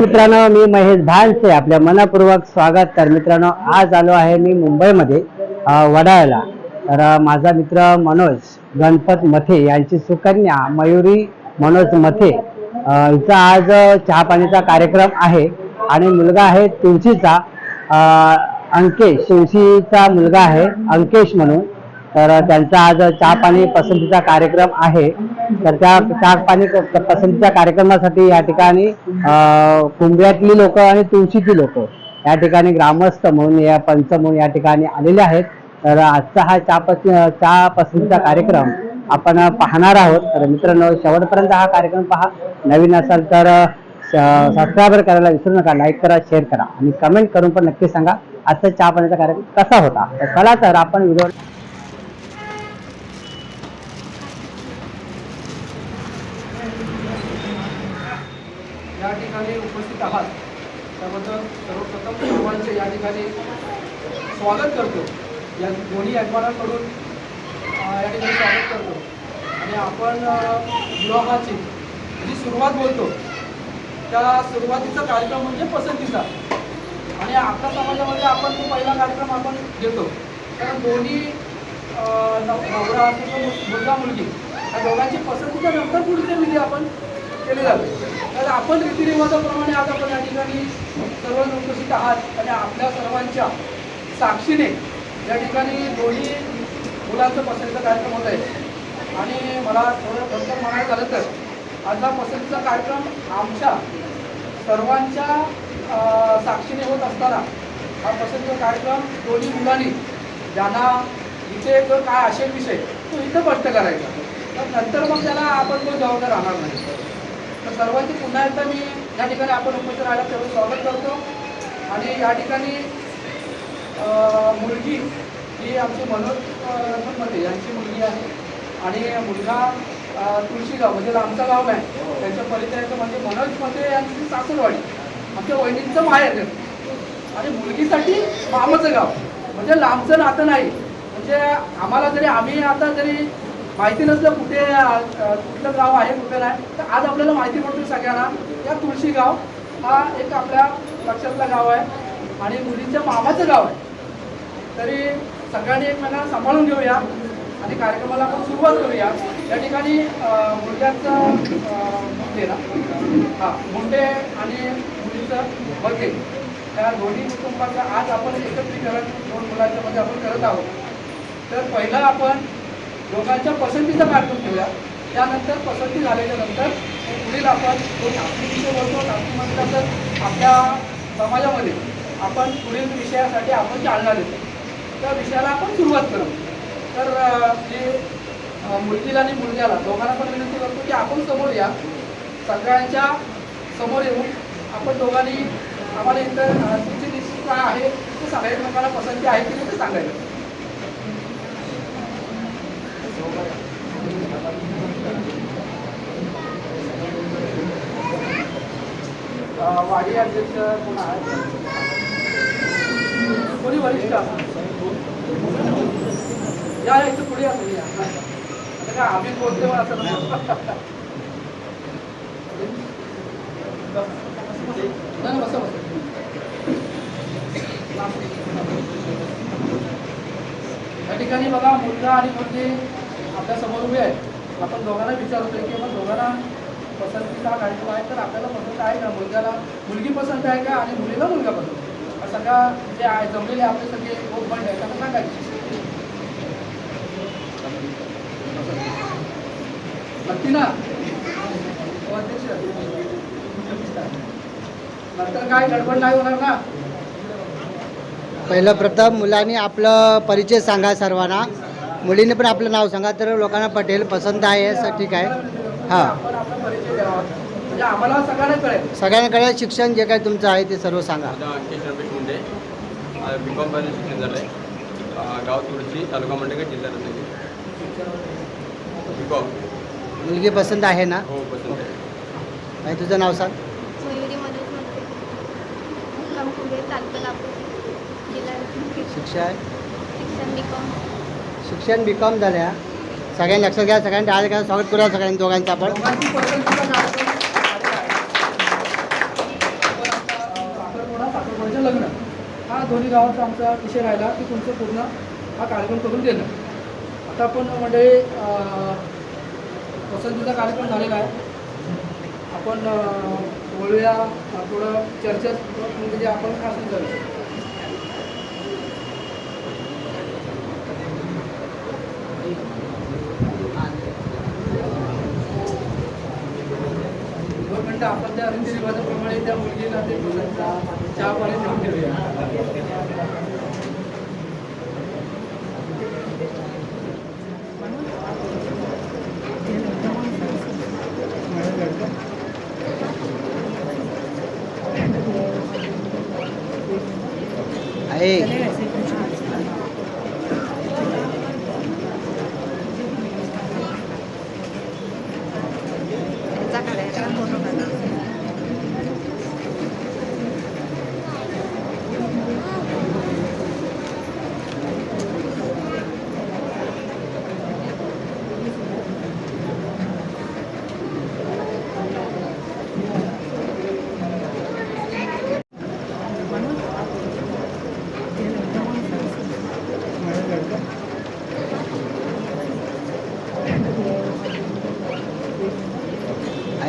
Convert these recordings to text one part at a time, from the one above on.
मित्रांनो मी महेश भानसे आपल्या मनापूर्वक स्वागत. तर मित्रांनो आज आलो आहे मी मुंबईमध्ये अ, वडाळ्याला. तर माझा मित्र मनोज गणपत मथे यांची सुकन्या मयुरी मनोज मथे. हिचा आज चहा पाण्याचा कार्यक्रम आहे. आणि मुलगा आहे तुळशीचा अंकेश. तुळशीचा मुलगा आहे अंकेश म्हणून. तर त्यांचा आज चहा पाणी पसंतीचा कार्यक्रम आहे. तर त्या चहा पाणी पसंतीच्या कार्यक्रमासाठी या ठिकाणी कुंभ्यातली लोक आणि तुळशीची लोक या ठिकाणी ग्रामस्थ म्हणून या पंच म्हणून या ठिकाणी आलेले आहेत. तर आजचा हा चहा पस चहा पसंतीचा कार्यक्रम आपण पाहणार आहोत. तर मित्रांनो शेवटपर्यंत हा कार्यक्रम पहा. नवीन असाल तर सबस्क्राईबर करायला विसरू नका. लाईक करा शेअर करा. आणि कमेंट करून पण नक्की सांगा आजचा चहा पाण्याचा कार्यक्रम कसा होता? तर चला तर आपण व्हिडिओ या ठिकाणी उपस्थित आहात. त्याबद्दल सर्वप्रथम सर्वांचे या ठिकाणी स्वागत करतो. या दोन्ही यजमानांकडून या ठिकाणी स्वागत करतो. आणि आपण विवाहाची जी सुरुवात बोलतो त्या सुरुवातीचा कार्यक्रम म्हणजे पसंतीचा. आणि आपल्या समाजामध्ये आपण तो पहिला कार्यक्रम आपण घेतो. कारण दोन्ही नवरा मुलगा मुलगी या दोघांची पसंतीच्या नंतर पुढचे विधी आपण केले जाते तर आपण रीतिरिवाजाप्रमाणे आज आपण या ठिकाणी सर्व उपस्थित आहात आणि आपल्या सर्वांच्या साक्षीने या ठिकाणी दोन्ही मुलांचं पसंतीचा कार्यक्रम होत आहे. आणि मला थोडं थोडक्यात म्हणायचं झालं तर आजचा पसंतीचा कार्यक्रम आमच्या सर्वांच्या साक्षीने होत असताना हा पसंतीचा कार्यक्रम दोन्ही मुलांनी ज्यांना इथे एक काय असेल विषय तो इथं स्पष्ट करायचा. तर नंतर मग त्याला आपण तो जबाबदार राहणार नाही. तर सर्वांचे पुन्हा एकदा मी या ठिकाणी आपण उपस्थित राहायला तेवढं स्वागत करतो. आणि या ठिकाणी मुलगी ही आमची मनोजमध्ये यांची मुलगी आहे. आणि मुलगा तुळशीगाव म्हणजे लांबचं गाव आहे. त्यांच्या परिचयाचं म्हणजे मनोजमध्ये यांची सासरवाडी. आमच्या वहिनींचं माहेर आणि मुलगीसाठी मामाचं गाव. म्हणजे लांबचं नातं नाही. म्हणजे आम्हाला जरी आम्ही आता जरी माहिती नसलं कुठे कुठलं गाव आहे कुठे नाही तर आज आपल्याला माहिती पडतो सगळ्यांना. या तुळशी गाव हा एक आपल्या लक्षातला गाव आहे आणि मुलींच्या मामाचं गाव आहे. तरी सगळ्यांनी एकमेकांना सांभाळून घेऊया आणि कार्यक्रमाला आपण सुरुवात करूया. या ठिकाणी मुलग्यांचं मुलग्याचं मुंडे ना? हां मुंडे आणि मुलीचं बघे. त्या दोन्ही कुटुंबाचं आज आपण एकत्रीकरण दोन मुलांच्या मध्ये आपण करत आहोत. तर पहिला आपण लोकांच्या पसंतीचा कार्यक्रम घेऊया. त्यानंतर पसंती झाल्याच्यानंतर पुढील आपण जो नागपूर विषय बोलतो. नागपूर म्हटलं तर आपल्या समाजामध्ये आपण पुढील विषयासाठी आपण चालना देतो त्या विषयाला आपण सुरुवात करू. तर जे मुलगीला आणि मुलग्याला दोघांना पण विनंती करतो की आपण समोर या. सगळ्यांच्या समोर येऊन आपण दोघांनी आम्हाला इथं तुमची निश्चित काय आहे ते सांगा लोकांना पसंती आहे की नाही ते सांगायचं. वाडी अध्यक्ष कोण आहे कोणी वरिष्ठ या इथं पुढे या आता काय आम्ही बोलते मग असं नाही, बसा. या ठिकाणी बघा मुलगा आणि मुलगी आपल्यासमोर उभे आहेत. आपण दोघांना विचारतोय की मग दोघांना पसंतीचा कार्यक्रम आहे तर आपल्याला पसंत आहे का? मुलग्याला मुलगी पसंत आहे का? आणि मुलीला मुलगा पसंत आहे? हा सगळा जे आहे जमलेले आपले सगळे लोक बंद आहे त्यांना सांगायचे नक्की ना? हो, अध्यक्ष. नंतर काय? गडबड नाही होणार ना? पहिलं प्रथम मुलांनी आपलं परिचय सांगा सर्वांना. मुलीने पण आपलं नाव सांगा तर लोकांना पटेल पसंत आहे असं ठीक आहे. हां. आपण आपला परिचय द्यावा म्हणजे आम्हाला सगळ्यांना कळेल. सगळ्यांना कळेल शिक्षण जे काही तुमचं आहे ते सर्व सांगा. रमेश मुंडे. बी कॉम पर्यंत शिक्षण झालं आहे गाव तुळशी तालुका मंडळगड जिल्हा रत्नागिरी. बी कॉम मुलगी पसंत आहे ना? हो पसंत आहे. आणि तुझं नाव सांग. मयुरी मनोजमध्ये मुक्काम कुंभे तालुका लातूर जिल्हा रत्नागिरी. शिक्षण? शिक्षण बी कॉम शिक्षण बी कॉम झाल्या. सगळ्यांनी लक्षात घ्या सगळ्यांनी आज करा स्वागत करूया सगळ्यांनी दोघांचं आपण. लग्न हा दोन्ही गावाचा आमचा विषय राहिला की तुमचं पूर्ण हा कार्यक्रम करून देणं आता आपण म्हणजे पसंतीचा कार्यक्रम झालेला आहे आपण बोलूया थोडं चर्चा म्हणजे आपण काय करू शकतो दोन आपण त्या रीतीरिवाजाप्रमाणे त्या मुलगीला ते चहा पाणी देऊन ठेवूया. आहे.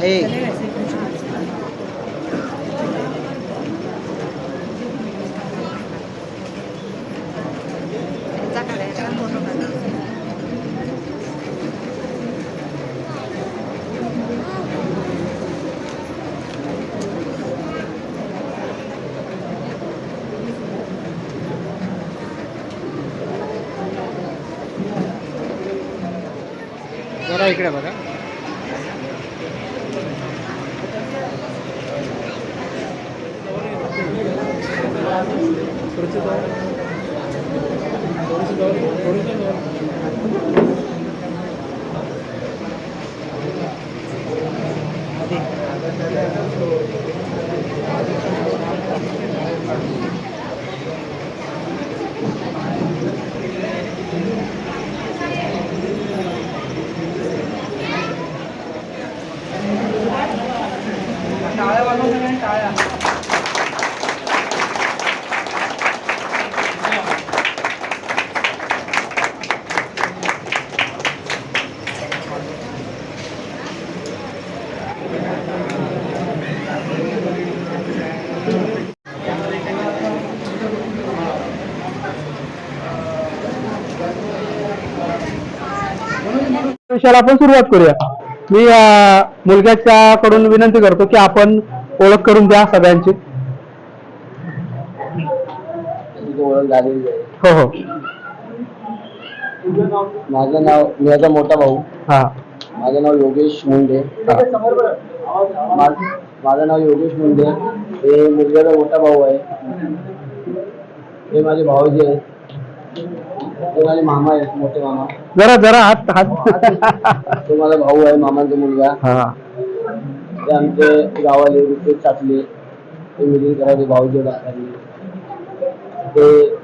आहे 그렇지도 않고 그런 생각을 그런 생각을 विषयाला आपण सुरुवात करूया. मी मुलग्याच्या कडून विनंती करतो की आपण ओळख करून द्या सगळ्यांची. ओळख झालेली आहे हो हो. माझं नाव माझा मोठा भाऊ. हा. माझं नाव योगेश मुंडे. माझं नाव योगेश मुंडे. हे मुलग्याचा मोठा भाऊ आहे. हे माझे भाऊजी आहेत. मामा आहेत मोठे मामा. जरा जरा हात हात. तो माझा भाऊ आहे मामांचा मुलगा. हा. ते आमचे गावाले रुपेश चाचले. ते मुली घराचे भाऊजी लागले. ते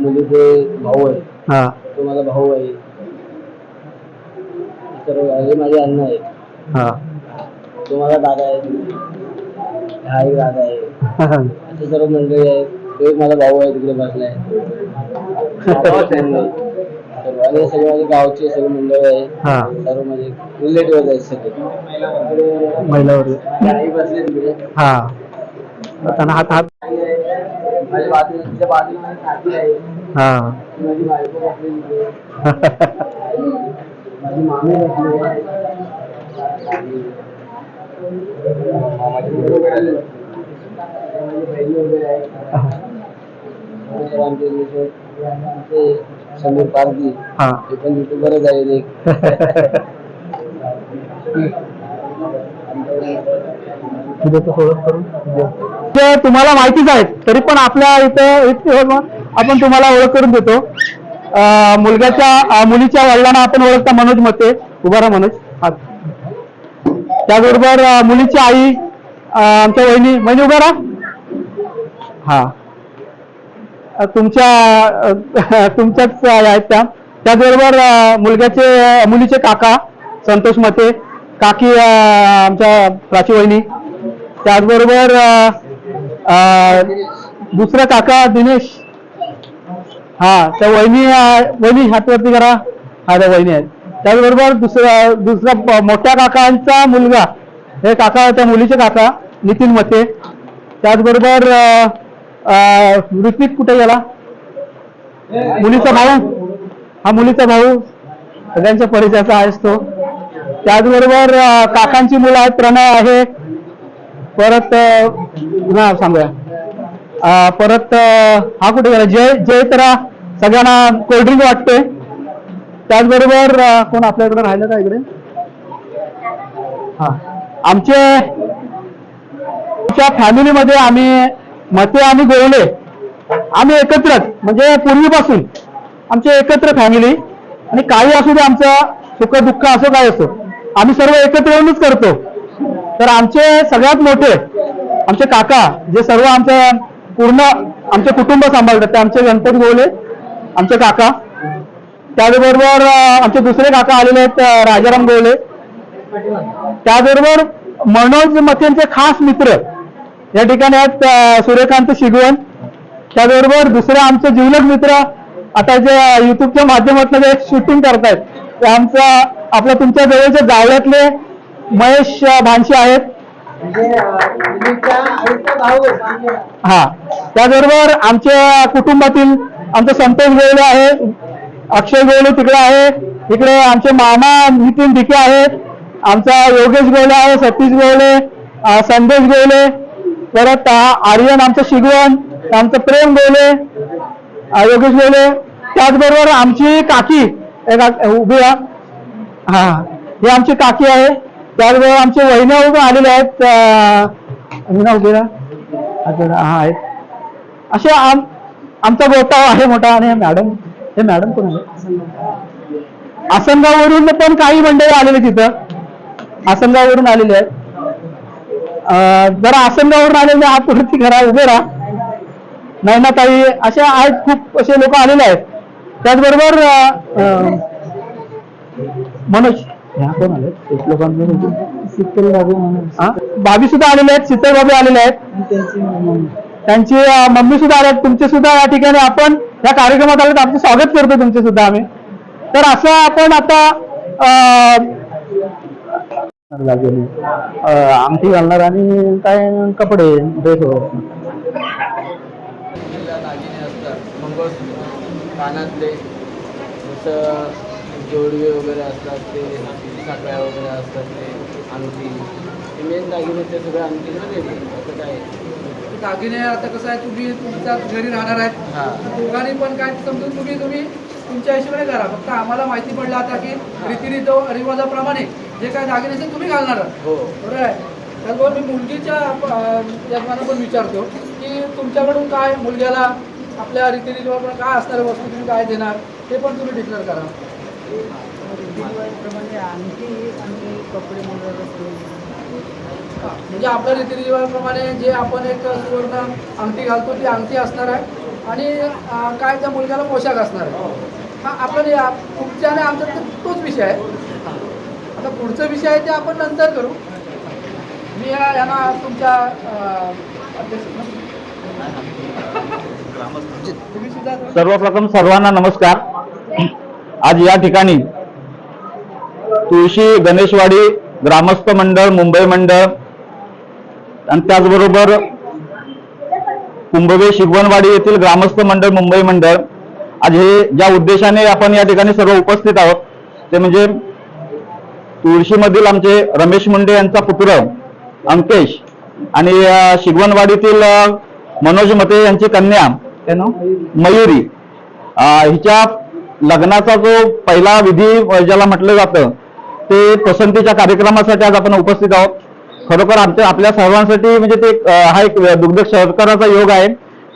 मुलीचे भाऊ आहे हा. तो माझा भाऊ आहे. सर्व हे माझे अण्णा आहेत. हा. तो माझा दादा आहे. हा एक दादा आहे. असे सर्व मंडळी आहेत. तो एक माझा भाऊ आहे तिकडे बसलाय सर्व. आणि सगळे माझे गावचे सगळे मंडळी आहे. हा. सर्व माझे रिलेटिव्ह आहेत सगळे. महिलावर आई बसले तिकडे. हा. त्यांना हात हात माझ्या बाजूला तिच्या बाजूला माझी काकी आहे. हा. माझी बायको बसली तिकडे. माझी मामी बसली आहे. मामाची मुलं वगैरे आले. माझी बहिणी वगैरे आहे. आमचे आमचे समीर पारदी हा ते पण युट्यूबरच आहे एक ते तुम्हाला माहितीच आहे तरी पण आपल्या इथं इथं आपण तुम्हाला ओळख करून देतो. अं, मुलग्याच्या अं, मुलीच्या वडिलांना आपण ओळखता मनोज मते उभा राहा मनोज. हात. त्याचबरोबर अं, मुलीची आई अं, आमच्या वहिनी म्हणजे उभा राहा. हा. तुमच्या तुमच्याच आहेत त्या. त्याचबरोबर मुलग्याचे मुलीचे काका संतोष मते काकी आमच्या प्राची वहिनी. त्याचबरोबर दुसरा काका दिनेश. हा त्या वहिनी वहिनी हातवरती करा. हा त्या वहिनी आहेत. त्याचबरोबर दुसरा दुसरा मोठ्या काकांचा मुलगा. हे काका त्या मुलीचे काका नितीन मते. त्याचबरोबर ऋत्विक कुठे गेला? मुलीचा भाऊ? हा मुलीचा भाऊ. सगळ्यांच्या परिचयाचा आहेच तो. त्याचबरोबर काकांची मुलं आहेत. प्रणय आहे. परत अं, हा सांगूया. परत हा कुठे गेला? जय जय तर सगळ्यांना कोल्ड्रिंक वाटते. त्याचबरोबर कोण आपल्याकडे राहिलं का इकडे? हा. आमचे आमच्या फॅमिलीमध्ये आम्ही मते आणि गोवले आम्ही एकत्रच म्हणजे पूर्वीपासून आमचे एकत्र फॅमिली आणि काही असू दे आमचं सुख दुःख असं काय असो आम्ही सर्व एकत्र येऊनच करतो. तर आमचे सगळ्यात मोठे आमचे काका जे सर्व आमचं पूर्ण आमचे कुटुंब सांभाळतात ते आमचे गणपती गोवले आमचे काका. त्याचबरोबर आमचे दुसरे काका आलेले आहेत राजाराम गोवले त्याचबरोबर मनोज मतेंचे खास मित्र या ठिकाणी आहेत सूर्यकांत शिगवण त्याबरोबर दुसरे आमचे जीवलक मित्र आता जे युट्यूबच्या माध्यमातून जे शूटिंग करतायत ते आमचा आपल्या तुमच्या जवळच्या जावळ्यातले महेश भानशी आहेत. हा. त्याबरोबर आमच्या कुटुंबातील आमचे संतोष गोवले आहे अक्षय गोवले तिकडे आहे इकडे आमचे मामा नितीन ढिके आहेत आमचा योगेश गोवले आहे सतीश गोवले संदेश गोवले परत आर्यन आमचं शिगवण आमचं प्रेम गोवले योगेश गोवले त्याचबरोबर आमची काकी उभी आहे हा ही आमची काकी आहे. त्याचबरोबर आमचे वहिन्या उभे आलेले आहेत. अं, वहिन्या उभे हा आहेत. असे आम आमचा गोटा आहे मोठा आणि हे मॅडम हे मॅडम कोण आहे आसनगाववरून पण काही मंडळी आलेले तिथं. आसनगाववरून आलेले आहेत. जरा आसनगाववरून आलेले वरती करा उभे राहा. नाही ना ताई असे आहेत खूप असे लोक आलेले आहेत. त्याचबरोबर मनोज. कोण आले? भाभी सुद्धा आलेले आहेत शीतल भाभी आलेले आहेत. त्यांची मम्मी. सुद्धा आल्या आहेत. तुमचे सुद्धा या ठिकाणी आपण या कार्यक्रमात आले आमचं स्वागत करतो तुमचे सुद्धा आम्ही. तर असं आपण आता लागेल. अंगठी घालणार आणि काय कपडे ड्रेस दागिने असतात मंगळसूत्र कानातले जसं जोडवे वगैरे असतात ते साखळ्या वगैरे असतात ते अंगठी ते मेन दागिने ते सगळे आमच्याकडे देतात असं काय? दागिने आता कसं आहे तुम्ही तुमच्या घरी राहणार आहेत. हां. दोघांनी पण काय समजून तुम्ही तुम्ही तुमच्या हिशोबाने करा. फक्त आम्हाला माहिती पडलं आता की रीतिरित रिवाजाप्रमाणे जे काय दागिने असेल तुम्ही घालणार. आहात हो. बरोबर आहे. त्याचबरोबर मी मुलगीच्या यजमाना पण विचारतो की तुमच्याकडून काय मुलग्याला आपल्या रीतिरिवाजाप्रमाणे काय असणाऱ्या वस्तू तुम्ही काय देणार ते पण तुम्ही डिक्लेअर करा. हा, म्हणजे आपल्या रीतिरिवाजाप्रमाणे जे आपण एक सुवर्ण अंगठी घालतो ती अंगठी असणार आहे. आणि काय त्या मुलग्याला पोशाख असणार आहे. हा. आपण या तुमच्या आणि आमचा तोच विषय आहे. हा. आता पुढचा विषय आहे ते आपण नंतर करू. मी यांना तुमच्या सर्वप्रथम सर्वांना नमस्कार. आज या ठिकाणी तुळशी गणेशवाडी ग्रामस्थ मंडळ मुंबई मंडळ आणि त्याचबरोबर कुंभवे शिगवणवाडी येथील ग्रामस्थ मंडळ मुंबई मंडळ आज हे ज्या उद्देशाने आपण या ठिकाणी सर्व उपस्थित आहोत ते म्हणजे तुळशीमधील आमचे रमेश मुंडे यांचा पुत्र अंकेश आणि शिगवणवाडीतील मनोज मते यांची कन्या? मयुरी. हिच्या लग्नाचा जो पहिला विधी ज्याला म्हटलं जातं ते पसंतीच्या कार्यक्रमासाठी आज आपण उपस्थित आहोत. खरोखर आमच्या आपल्या सर्वांसाठी म्हणजे ते हा एक दुग्ध सरकाराचा योग आहे.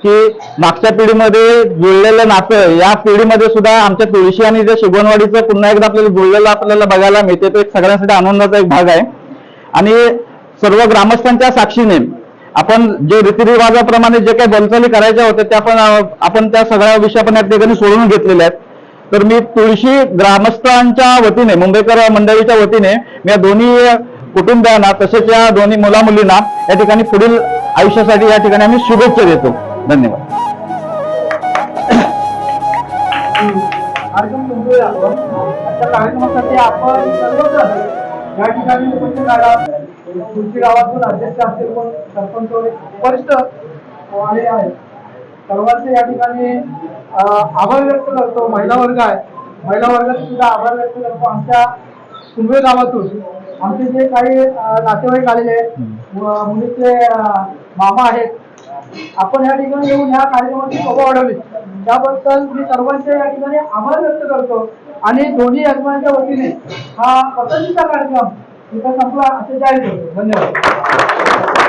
की मागच्या पिढीमध्ये जुळलेलं नातं या पिढीमध्ये सुद्धा आमच्या तुळशी आणि त्या शिगवणवाडीचं पुन्हा एकदा आपल्याला जुळलेलं आपल्याला बघायला मिळते. तो एक सगळ्यांसाठी आनंदाचा एक भाग आहे. आणि सर्व ग्रामस्थांच्या साक्षीने आपण जे रीतिरिवाजाप्रमाणे जे काही बोलचाली करायच्या होत्या त्या पण आपण त्या सगळ्या विषय आपण या ठिकाणी सोडून घेतलेल्या आहेत. तर मी तुळशी ग्रामस्थांच्या वतीने मुंबईकर मंडळीच्या वतीने मी या दोन्ही कुटुंबियांना तसेच या दोन्ही मुला मुलींना या ठिकाणी पुढील आयुष्यासाठी या ठिकाणी आम्ही शुभेच्छा देतो. धन्यवाद. कार्यक्रम आपण कार्यक्रमासाठी आपण सर्वजण या ठिकाणी उपस्थित आहात तुमची गावातून अध्यक्ष असतील पण सरपंच वरिष्ठ आलेले आहेत. सर्वांचे या ठिकाणी आभार व्यक्त करतो. महिला वर्ग आहे. महिला वर्गाचे सुद्धा आभार व्यक्त करतो. आमच्या कुंभे गावातून. आमचे जे काही नातेवाईक आलेले आहेत मुलीचे मामा आहेत आपण या ठिकाणी येऊन ह्या कार्यक्रमाची शोभा वाढवली. त्याबद्दल मी सर्वांचे या ठिकाणी आभार व्यक्त करतो. आणि दोन्ही यजमानांच्या वतीने हा पसंतीचा कार्यक्रम इथं संपला. असे जाहीर करतो. धन्यवाद.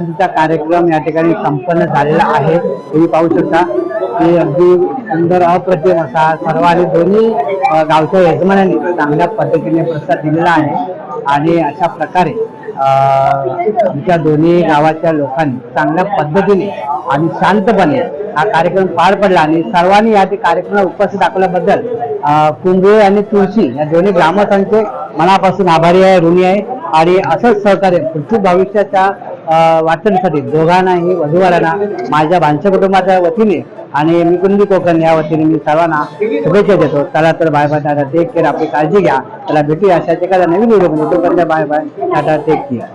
पसंतीचा कार्यक्रम या ठिकाणी संपन्न झालेला आहे. तुम्ही पाहू शकता की अगदी सुंदर अप्रतिम असा सर्वांनी दोन्ही गावच्या यजमानांनी चांगल्या पद्धतीने प्रसाद दिलेला आहे. आणि अशा प्रकारे आमच्या दोन्ही गावाच्या लोकांनी चांगल्या पद्धतीने आणि शांतपणे हा कार्यक्रम पार पडला आणि सर्वांनी या कार्यक्रमाला उपस्थित दाखवल्याबद्दल कुंभे आणि तुळशी या दोन्ही ग्रामस्थांचे मनापासून आभारी आहे ऋणी आहे. आणि असंच सहकार्य पुढच्या भविष्याच्या वाचण्यासाठी दोघांनाही वधूवरांना माझ्या भांच्या कुटुंबाच्या वतीने आणि मी कुंदी कोकण या वतीने मी सर्वांना शुभेच्छा देतो. चला तर bye bye tata take care आपली काळजी घ्या. त्याला भेटूया अशाच एखाद्या नवीन व्हिडिओ तोपर्यंत bye bye tata take care.